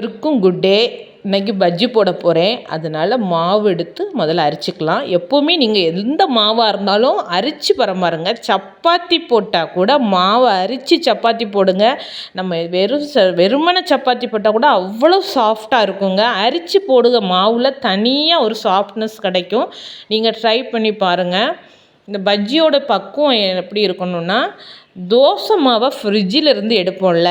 இருக்கும் good day இன்றைக்கி பஜ்ஜி போட போகிறேன் அதனால் மாவு எடுத்து முதல்ல அரைச்சிக்கலாம். எப்போவுமே நீங்கள் எந்த மாவாக இருந்தாலும் அரிச்சு பரமாறுங்க சப்பாத்தி போட்டால் கூட மாவை அரித்து சப்பாத்தி போடுங்க. நம்ம வெறும் ச வெறுமனை சப்பாத்தி போட்டால் கூட அவ்வளோ சாஃப்டாக இருக்குங்க. அரிச்சு போடுங்க மாவில் தனியாக ஒரு சாஃப்ட்னஸ் கிடைக்கும். நீங்கள் ட்ரை பண்ணி பாருங்கள் இந்த பஜ்ஜியோட பக்குவம் எப்படி இருக்கணும்னா தோசை மாவை ஃப்ரிட்ஜில் இருந்து எடுப்போம்ல.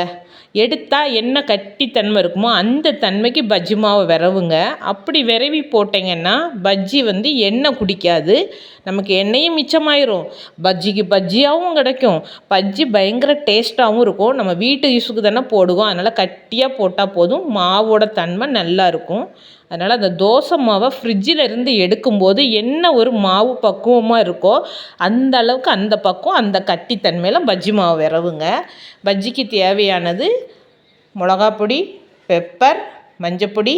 எடுத்தால் என்ன கட்டித்தன்மை இருக்குமோ அந்த தன்மைக்கு பஜ்ஜி மாவை விரவுங்க. அப்படி விரவி போட்டிங்கன்னா பஜ்ஜி வந்து எண்ணெய் குடிக்காது. நமக்கு எண்ணெயும் மிச்சமாயிரும். பஜ்ஜிக்கு பஜ்ஜியாகவும் கிடைக்கும். பஜ்ஜி பயங்கர டேஸ்ட்டாகவும் இருக்கும். நம்ம வீட்டு யூஸுக்கு தானே போடுவோம். அதனால் கட்டியாக போட்டால் போதும். மாவோட தன்மை நல்லா இருக்கும். அதனால் அந்த தோசை மாவை ஃப்ரிட்ஜில் இருந்து எடுக்கும்போது என்ன ஒரு மாவு பக்குவமாக இருக்கோ அந்த அளவுக்கு அந்த பக்குவம் அந்த கட்டித்தன்மையில் பஜ்ஜி மாவு விரவுங்க. பஜ்ஜிக்கு தேவையானது மிளகாப்பொடி பெப்பர் மஞ்சப்பொடி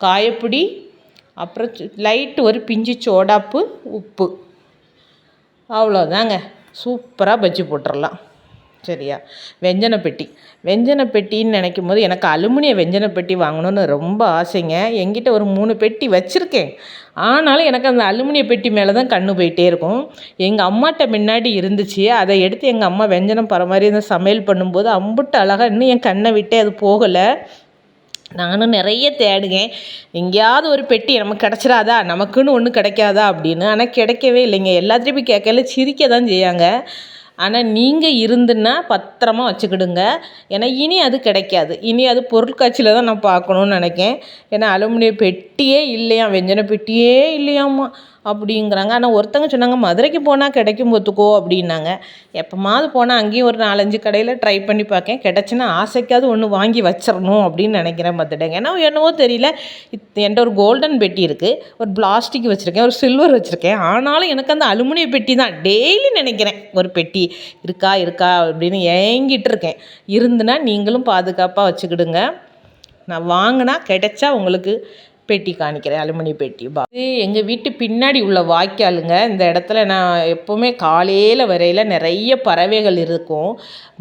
காயப்பொடி அப்புறம் லைட்டு ஒரு பிஞ்சு சோடாப்பு உப்பு. அவ்வளோதாங்க சூப்பராக பஜ்ஜி போட்டுடலாம் சரியா? வெஞ்சன பெட்டி வெஞ்சன பெட்டின்னு நினைக்கும் போது எனக்கு அலுமினிய வெஞ்சன பெட்டி வாங்கணும்னு ரொம்ப ஆசைங்க. என்கிட்ட ஒரு மூணு பெட்டி வச்சுருக்கேன். ஆனாலும் எனக்கு அந்த அலுமினிய பெட்டி மேலே தான் கண்ணு போயிட்டே இருக்கும். எங்கள் அம்மாட்ட முன்னாடி இருந்துச்சு. அதை எடுத்து எங்கள் அம்மா வெஞ்சனம் மாதிரி இந்த சமையல் பண்ணும்போது அம்புட்டு அழகாக இன்னும் என் கண்ணை விட்டே அது போகலை. நானும் நிறைய தேடுகேன். எங்கேயாவது ஒரு பெட்டி நமக்கு கிடச்சிடாதா நமக்குன்னு ஒன்று கிடைக்காதா? அப்படின்னு. ஆனால் கிடைக்கவே இல்லைங்க. எல்லாத்தையும் போய் கேட்கல சிரிக்க தான் செய்யாங்க. ஆனால் நீங்கள் இருந்துன்னா பத்திரமா வச்சுக்கிடுங்க. ஏன்னா இனி அது கிடைக்காது. இனி அது பொருட்காட்சியில் தான் நான் பார்க்கணுன்னு நினைக்கேன். ஏன்னா அலுமினிய பெட்டியே இல்லையாம். வெஞ்சன பெட்டியே இல்லையாம்மா. அப்படிங்கிறாங்க. ஆனால் ஒருத்தங்க சொன்னாங்க மதுரைக்கு போனால் கிடைக்கும் பார்த்துக்கோ அப்படின்னாங்க. எப்போமாவது போனால் அங்கேயும் ஒரு நாலஞ்சு கடையில் ட்ரை பண்ணி பார்க்கேன் கிடச்சின்னா ஆசைக்காவது ஒன்று வாங்கி வச்சிடணும் அப்படின்னு நினைக்கிறேன் பார்த்துட்டேங்க ஏன்னா என்னவோ தெரியல. என்கிட்ட ஒரு கோல்டன் பெட்டி இருக்குது ஒரு பிளாஸ்டிக் வச்சுருக்கேன். ஒரு சில்வர் வச்சுருக்கேன். ஆனாலும் எனக்கு அந்த அலுமினிய பெட்டி தான். டெய்லி நினைக்கிறேன் ஒரு பெட்டி. இருக்கா இருக்கா அப்படின்னு ஏங்கிட்டு இருக்கேன். இருந்துன்னா நீங்களும் பாதுகாப்பாக வச்சுக்கிடுங்க. நான் வாங்கினா கிடைச்சா உங்களுக்கு பெட்டி காணிக்கிறேன் அலுமினிய பெட்டி. பா இது எங்கள் வீட்டு பின்னாடி உள்ள வாய்க்காலுங்க. இந்த இடத்துல நான் எப்போவுமே காலையில் வரையில் நிறைய பறவைகள் இருக்கும்.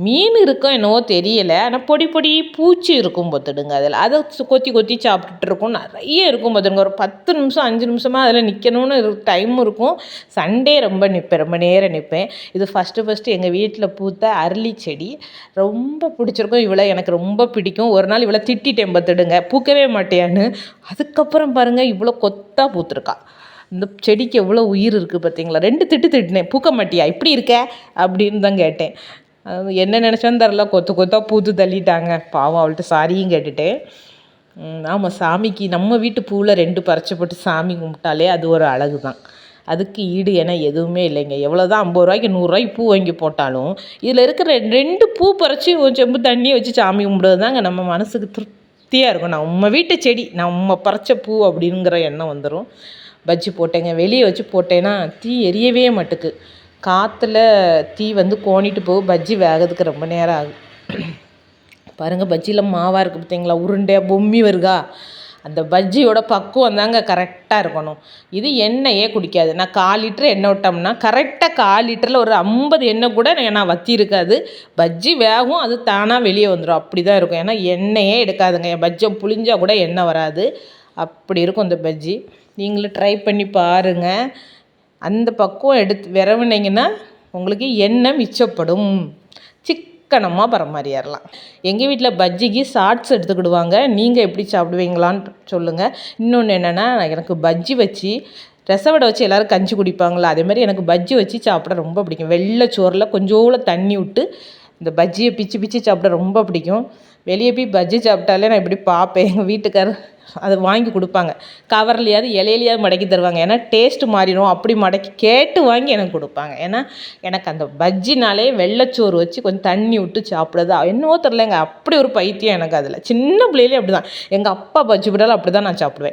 மீன் இருக்கும் என்னவோ தெரியலை. ஆனால் பொடி பொடி பூச்சி இருக்கும் பார்த்துடுங்க அதில். அதை கொத்தி கொத்தி சாப்பிட்டுட்டு இருக்கும். நிறைய இருக்கும் பார்த்துடுங்க. ஒரு பத்து நிமிஷம் அஞ்சு நிமிஷமாக அதில் நிற்கணும்னு டைம் இருக்கும். சண்டே ரொம்ப நிற்பேன் ரொம்ப நேரம் நிற்பேன் இது ஃபஸ்ட்டு ஃபஸ்ட்டு எங்கள் வீட்டில் பூத்த அரளி செடி. ரொம்ப பிடிச்சிருக்கும். இவ்வளோ எனக்கு ரொம்ப பிடிக்கும். ஒரு நாள் இவ்வளோ திட்டிட்டேன் பார்த்துடுங்க. பூக்கவே மாட்டேன்னு. அதுக்கு அதுக்கப்புறம் பாருங்கள் இவ்வளோ கொத்தாக பூத்துருக்கா. இந்த செடிக்கு எவ்வளோ உயிர் இருக்குது பார்த்தீங்களா ரெண்டு திட்டு திட்டினேன். பூக்க மாட்டியா இப்படி இருக்க? அப்படின்னு தான் கேட்டேன். என்ன நினச்சோன்னு தெரில கொத்து கொத்தாக பூத்து தள்ளிட்டாங்க. பாவம் அவள்கிட்ட சாரியும் கேட்டுட்டேன். ஆமாம் சாமிக்கு நம்ம வீட்டு பூவில் ரெண்டு பறிச்சு போட்டு சாமி கும்பிட்டாலே அது ஒரு அழகு தான் அதுக்கு ஈடு என எதுவுமே இல்லைங்க. எவ்வளோ தான் ஐம்பது ரூபாய்க்கு நூறுரூவாய்க்கு பூ வாங்கி போட்டாலும் இதில் இருக்கிற ரெண்டு பூ பறித்து செம்பு தண்ணியை வச்சு சாமி கும்பிடுறது தாங்க நம்ம மனசுக்கு திருப்தி. திருப்தியாக இருக்கும். நம்ம வீட்டு செடி நம்ம பறிச்ச பூ அப்படிங்கிற எண்ணம் வந்துடும் பஜ்ஜி போட்டேங்க. வெளியே வச்சு போட்டேன்னா தீ எரியவே மாட்டுக்கு. காற்றுல தீ வந்து கோணிட்டு போகும். பஜ்ஜி வேகிறதுக்கு ரொம்ப நேரம் ஆகும். பாருங்கள் பஜ்ஜியில் மாவாக இருக்குது பார்த்தீங்களா? உருண்டையாக பொம்மி வருகா. அந்த பஜ்ஜியோட பக்குவம் தாங்க கரெக்டாக இருக்கணும். இது எண்ணெயே குடிக்காது. நான் கால் லிட்டர் எண்ணெய் விட்டோம்னா கரெக்டாக கால் லிட்டரில் ஒரு ஐம்பது எண்ணெய் கூட நான் வற்றி இருக்காது. பஜ்ஜி வேகும் அது தானாக வெளியே வந்துடும் அப்படி தான் இருக்கும். ஏன்னா எண்ணெயே எடுக்காதுங்க. என் பஜ்ஜை புளிஞ்சால் கூட எண்ணெய் வராது. அப்படி இருக்கும் இந்த பஜ்ஜி. நீங்களும் ட்ரை பண்ணி பாருங்கள் அந்த பக்குவம் எடுத்து விரவுனீங்கன்னா உங்களுக்கு எண்ணெய் மிச்சப்படும். சிக் சிக்கனமாக பரமாறிடலாம் எங்கள் வீட்டில் பஜ்ஜிக்கு ஷார்ட்ஸ் எடுத்துக்கிடுவாங்க. நீங்கள் எப்படி சாப்பிடுவீங்களான்னு சொல்லுங்கள் இன்னொன்று என்னென்னா எனக்கு பஜ்ஜி வச்சு ரசவடை வச்சு எல்லோரும் கஞ்சி குடிப்பாங்களா? அதேமாதிரி எனக்கு பஜ்ஜி வச்சு சாப்பிட ரொம்ப பிடிக்கும். வெள்ளை சோறில் கொஞ்சோள தண்ணி விட்டு இந்த பஜ்ஜியை பிச்சு பிச்சு சாப்பிட ரொம்ப பிடிக்கும். வெளியே போய் பஜ்ஜி சாப்பிட்டாலே நான் இப்படி பார்ப்பேன். எங்கள் வீட்டுக்காரர் அதை வாங்கி கொடுப்பாங்க. கவர்லையாவது இலையிலையாவது மடக்கி தருவாங்க. ஏன்னா டேஸ்ட்டு மாறிடும். அப்படி மடக்கி கேட்டு வாங்கி எனக்கு கொடுப்பாங்க. ஏன்னா எனக்கு அந்த பஜ்ஜினாலே வெள்ளைச்சோறு வச்சு கொஞ்சம் தண்ணி விட்டு சாப்பிடுறது என்னவோ தெரிலங்க அப்படி ஒரு பைத்தியம் எனக்கு அதில். சின்ன பிள்ளையிலே அப்படி தான் எங்கள் அப்பா பஜ்ஜி போட்டாலும் அப்படி தான் நான் சாப்பிடுவேன்.